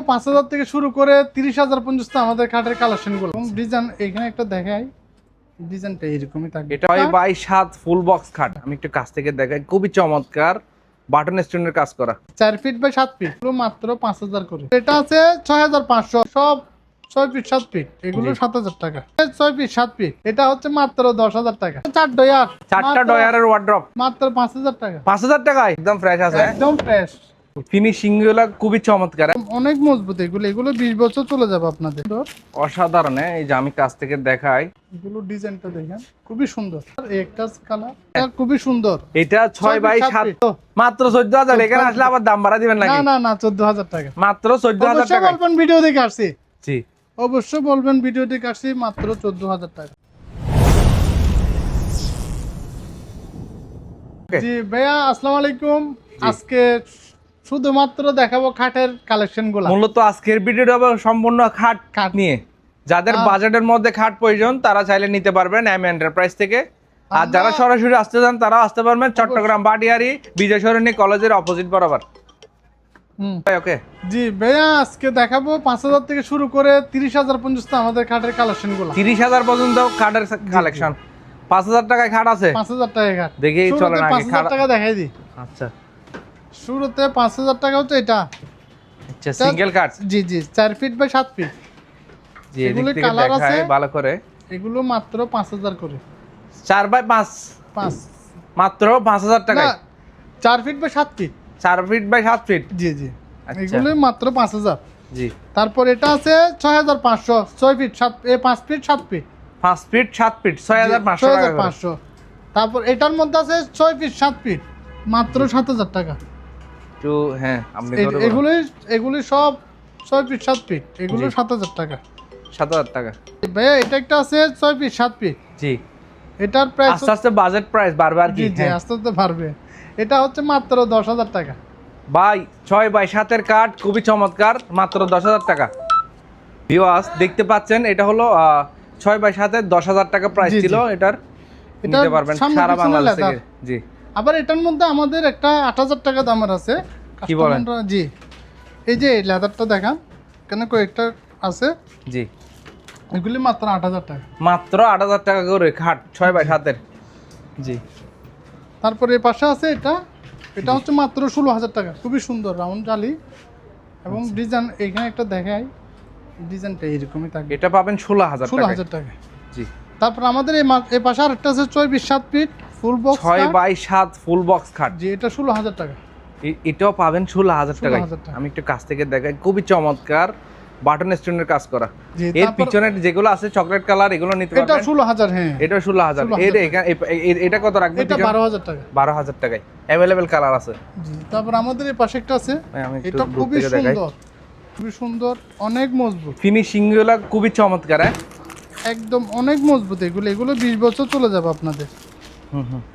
পাঁচ হাজার থেকে শুরু করে তিরিশ হাজার পর্যন্ত আমাদের খাটের কালেকশনগুলো। এবং ডিজাইন এখানে একটা দেখাই। ডিজাইনটা এরকমই থাকবে। এটা হয় বাই সাত ফুল বক্স খাট। আমি একটু কাছ থেকে দেখাই। খুবই চমৎকার। বাটন স্টোনের কাজ করা। চার ফিট বাই সাত ফিট এগুলো মাত্র পাঁচ হাজার করে। এটা আছে ছয় হাজার পাঁচশো। সব ছয় ফিট সাত ফিট এগুলো সাত হাজার টাকা। ছয় ফিট সাত ফিট এটা হচ্ছে মাত্র দশ হাজার টাকা। চার ডয়ার। চারটা মাত্র- ডয়ারের ওয়ার্ড্রপ মাত্র পাঁচ হাজার টাকা। পাঁচ হাজার টাকায়? একদম ফ্রেশ আছে। একদম ফ্রেশ ফিনিশিংগুলো খুবই চমৎকার। অনেক মজবুত এগুলো এগুলো বিশ বছর চলে যাবে আপনাদের। অসাধারণ হ্যাঁ? এই যে আমি কাছ থেকে দেখাই। এগুলো ডিজাইনটা দেখেন খুবই সুন্দর। একটা কালার খুবই সুন্দর। এটা ছয় বাই সাত সাত মাত্র চোদ্দ হাজার এখানে আসলে আবার দাম বাড়া দিবেন না না না চোদ্দ হাজার টাকা। মাত্র চোদ্দ হাজার টাকা বলবেন ভিডিও দেখে আসছি। জি। অবশ্যই বলবেন ভিডিও দেখে আসছি মাত্র চোদ্দ হাজার টাকা। জি ভাইয়া আসসালামু আলাইকুম। আজকে শুধুমাত্র দেখাবো খাটের কালেকশনগুলা মূলত আজকের ভিডিওটা সম্পূর্ণ খাট খাট। নিয়ে। যাদের বাজেটের মধ্যে খাট প্রয়োজন তারা চাইলে নিতে পারবেন এম এন্টারপ্রাইজ থেকে। আর যারা সরাসরি আসতে চান তারা আসতে পারবেন চট্টগ্রাম বাটিয়ারি বিজয় সরণী কলেজের অপোজিট বরাবর। ওকে জি ভাইয়া আজকে দেখাবো পাঁচ হাজার থেকে শুরু করে তিরিশ হাজার পর্যন্ত আমাদের খাটের কালেকশনগুলা তিরিশ হাজার পর্যন্ত খাটের কালেকশন পাঁচ হাজার টাকায় খাট আছে? পাঁচ হাজার টাকা খাট। দেখি টাকা দেখাই দিই। আচ্ছা। শুরুতে পাঁচ হাজার টাকা হচ্ছে এটা। আচ্ছা সিঙ্গেল কাট জি জি চার ফিট বাই সাত ফিট জি colour দেখায় আছে? ভালো করে। এগুলো মাত্র পাঁচ হাজার করে। চার বাই পাঁচ? পাঁচ। মাত্র পাঁচ হাজার না টাকায়? চার ফিট বাই সাত ফিট চার ফিট বাই সাত ফিট জি জি। আচ্ছা। এগুলো মাত্র পাঁচ হাজার। জি। তারপর এটা আছে ছয় হাজার পাঁচশো ছয় ফিট সাত এ পাঁচ ফিট সাত ফিট পাঁচ ফিট সাত ফিট ছয় হাজার পাঁচশো টাকা। পাঁচশো। তারপর এটার মধ্যে আছে ছয় ফিট সাত ফিট মাত্র সাত হাজার টাকা। একটু হ্যাঁ আপনি এগুলি এগুলি সব ছয় ফিট সাত ফিট এগুলো সাত হাজার টাকা। সাত হাজার টাকা। ভাইয়া এটা একটা আছে ছয় ফিট সাত ফিট জি। এটার প্রাইস আস্তে আস্তে বাজেট প্রাইস বারবার জি কি জি হ্যাঁ। আস্তে আস্তে পারবে এটা হচ্ছে মাত্র দশ হাজার টাকা। ভাই ছয় বাই সাতের কাঠ খুবই চমৎকার মাত্র দশ হাজার টাকা। ভিওয়াস দেখতে পাচ্ছেন এটা হলো ছয় বাই সাতের দশ হাজার টাকা প্রাইস। ছিল এটার এটা নিতে পারবেন সারা বাংলাদেশ থেকে। জি। আবার এটার মধ্যে আমাদের একটা আট হাজার টাকা দামের আছে। কি বলেন? জি। এই যে লেদারটা দেখান কেন কয়েকটা আছে। জি। এগুলি মাত্র আট হাজার টাকা। মাত্র আট হাজার টাকা করে খাট ছয় বাই সাতের। জি। তারপরে এই পাশে আছে এটা। এটা হচ্ছে মাত্র ষোলো হাজার টাকা। খুবই সুন্দর রাউন্ড জালি। এবং আচ্ছা। ডিজাইন এখানে একটা দেখাই। ডিজাইনটা এরকমই থাকে এটা পাবেন ষোলো হাজার ষোলো হাজার টাকা জি। তারপর আমাদের এই পাশে আরেকটা আছে ছয় বিশ সাত ফিট। ফুল বক্স ছয় বাই সাত ফুল বক্স খাট জি এটা ষোলো হাজার টাকা। এটাও পাবেন ষোলো হাজার টাকায়। 16,000 টাকা। আমি একটু কাছ থেকে দেখাই। খুবই চমৎকার বাটন স্টোনের কাজ করা। এর পিছনে যেগুলো আছে চকলেট কালার এগুলো নিতে পারবেন। ষোলো হাজার হ্যাঁ। এটা 16,000 এর এটা কত রাখবেন এটা বারো হাজার টাকা। বারো হাজার টাকায়। অ্যাভেলেবেল কালার আছে। জি তারপর আমাদের এই পাশে একটা আছে। একটু এটা খুবই সুন্দর। খুবই সুন্দর অনেক মজবুত। ফিনিশিংগুলো খুবই চমৎকার হ্যাঁ। একদম অনেক মজবুত এগুলো। এগুলো বিশ বছর চলে যাবে আপনাদের।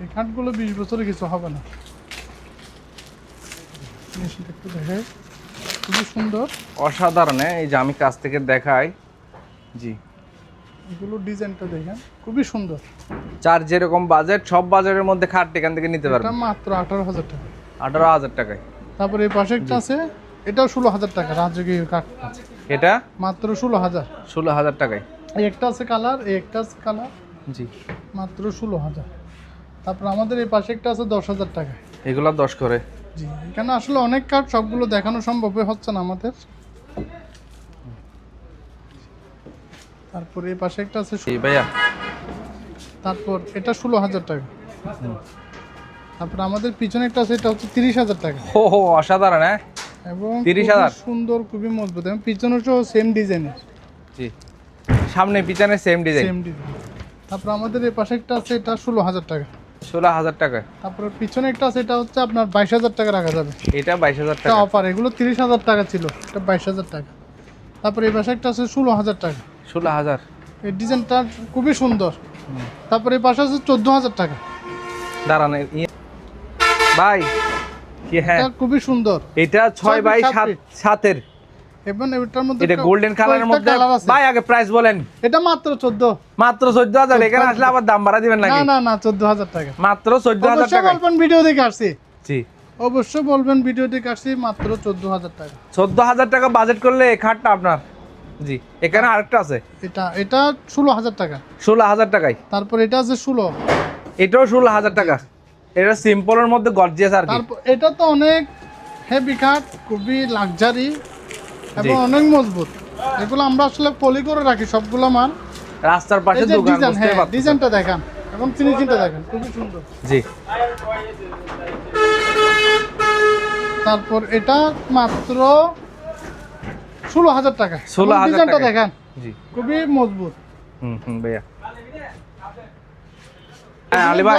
এই খাটগুলো বিশ বছরে কিছু হবে না। মেশিনটা একটু দেখাই খুবই সুন্দর। অসাধারণ হ্যাঁ? এই যে আমি কাছ থেকে দেখাই। জি। এগুলো ডিজাইনটা দেখেন খুবই সুন্দর। চার যেরকম বাজেট সব বাজারের মধ্যে খাট এখান থেকে নিতে পারবেন। মাত্র আঠারো হাজার টাকা। আঠারো হাজার টাকায়। তারপর এই পাশে একটা আছে এটাও ষোলো হাজার টাকা রাজকীয় কাঠ। এটা? মাত্র ষোলো হাজার। ষোলো হাজার টাকায়। এই একটা আছে কালার একটা আছে কালার। জি। মাত্র ষোলো হাজার। তারপর আমাদের এই পাশে একটা আছে দশ হাজার টাকা এগুলো দশ করে? জি এখানে আসলে অনেক কার্ড সবগুলো দেখানো সম্ভব হচ্ছে না আমাদের। তারপর এই পাশে একটা আছে ভাইয়া। তারপর এটা ষোলো হাজার টাকা। তারপর আমাদের পিছনে একটা আছে এটা হচ্ছে তিরিশ হাজার টাকা। হো হো অসাধারণ হ্যাঁ? এবং তিরিশ হাজার? সুন্দর খুবই মজবুত। এবং পিছনে তো সেম ডিজাইনের জি। সামনে পিছনে সেম ডিজাইন সেম ডিজাইন তারপর আমাদের এই পাশে একটা আছে এটা ষোলো হাজার টাকা। ষোলো হাজার টাকা। তারপর পিছনে একটা আছে এটা হচ্ছে আপনার বাইশ হাজার টাকা রাখা যাবে। এটা বাইশ হাজার টাকা। অফার এগুলো তিরিশ হাজার টাকা ছিল এটা বাইশ হাজার টাকা। তারপর এই পাশে একটা আছে ষোলো হাজার টাকা। ষোলো হাজার। এই ডিজাইনটা খুবই সুন্দর। তারপর এই পাশে আছে চোদ্দ হাজার টাকা। দাঁড়ান ইয়ে- ভাই কি হ্যাঁ? খুবই সুন্দর। এটা ছয় বাই সাত সাতের। এবং এটার মধ্যে এটা গোল্ডেন কালারের মধ্যে ভাই আগে প্রাইস বলেন। এটা মাত্র চোদ্দ। মাত্র চোদ্দ হাজার এখানে আসলে আবার দাম বাড়া দিবেন না নাকি? না না চোদ্দ হাজার টাকা। মাত্র চোদ্দ হাজার অবশ্যই টাকা বলবেন ভিডিও দেখে আসছি। জি। অবশ্যই বলবেন ভিডিওটি কাছে মাত্র চোদ্দ হাজার টাকা। চোদ্দ হাজার টাকা বাজেট করলে এই খাটটা আপনার। জি এখানে আরেকটা আছে। এটা এটা ষোলো হাজার টাকা। ষোলো হাজার টাকায়। তারপর এটা আছে ষোলো। এটাও ষোলো হাজার টাকা। এটা সিম্পলের মধ্যে গর্জিয়াস আর কি। তারপর এটা তো অনেক হেভি খাট খুবই লাক্সারি এবং অনেক মজবুত। এগুলো আমরা আসলে পলি করে রাখি সবগুলো মাল রাস্তার পাশে দোকান বুঝতে হ্যাঁ পারছেন ডিজাইনটা দেখান এবং ফিনিশিংটা দেখেন খুবই সুন্দর। জি। তারপর এটা মাত্র ষোলো হাজার টাকা। ষোলো হাজার ডিজাইনটা টাকা। দেখান জি। খুবই মজবুত। হুম হুম ভাইয়া। হ্যাঁ আলী ভাই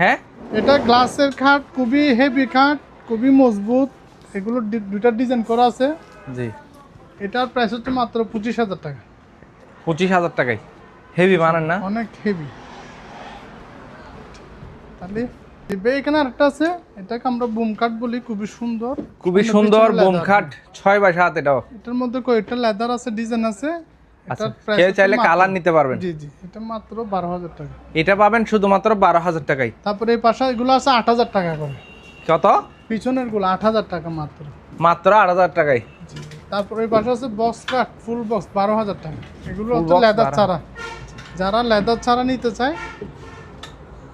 হ্যাঁ? এটা গ্লাসের খাট খুবই হেভি খাট খুবই মজবুত। এগুলো দুইটা ডিজাইন করা আছে। জি। এটার প্রাইস হচ্ছে মাত্র পঁচিশ হাজার টাকা। পঁচিশ হাজার টাকায়। হেভি বানান না? অনেক হেভি তাহলে এখানে আরেকটা আছে এটাকে আমরা বুম বলি খুবই সুন্দর। খুবই সুন্দর পিছনে বোম ছয় বাই সাত এটাও। এটার মধ্যে কয়েকটা লেদার আছে ডিজাইন আছে। আচ্ছা কেউ চাইলে কালার নিতে পারবেন। জি জি এটা মাত্র বারো হাজার টাকা। এটা পাবেন শুধুমাত্র বারো হাজার টাকায়। তারপরে এই পাশে এগুলো আছে আট হাজার টাকা করে। কত? পিছনেরগুলো আট হাজার টাকা মাত্র। মাত্র আট হাজার টাকায়। তারপরে এই পাশে আছে বক্স কাঠ ফুল বক্স বারো হাজার টাকা। এগুলো হচ্ছে লেদার ছাড়া। যারা লেদার ছাড়া নিতে চায়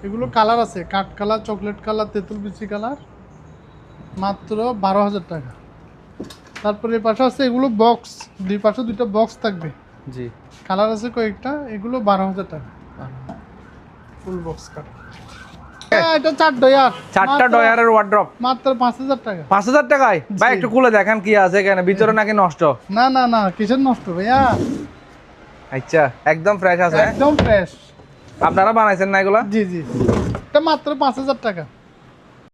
এগুলো কালার আছে। কাঠ কালার চকলেট কালার তেঁতুল বিচি কালার মাত্র বারো হাজার টাকা। তারপরে এই পাশে আছে এগুলো বক্স দুই পাশে দুইটা বক্স থাকবে। জি। কালার আছে কয়েকটা এগুলো বারো হাজার টাকা। ফুল বক্স কাঠ চারটা মাত্র- ডয়ারের ওয়ার্ড্রপ মাত্র পাঁচ হাজার টাকা। পাঁচ হাজার টাকায়? ভাই একটু খুলে দেখেন কি আছে এখানে। ভিতরে নাকি নষ্ট? না না না কিসের নষ্ট ভাইয়া? আচ্ছা একদম ফ্রেশ আছে একদম ফ্রেশ আপনারা বানাইছেন না এগুলা? জি জি। এটা মাত্র পাঁচ হাজার টাকা।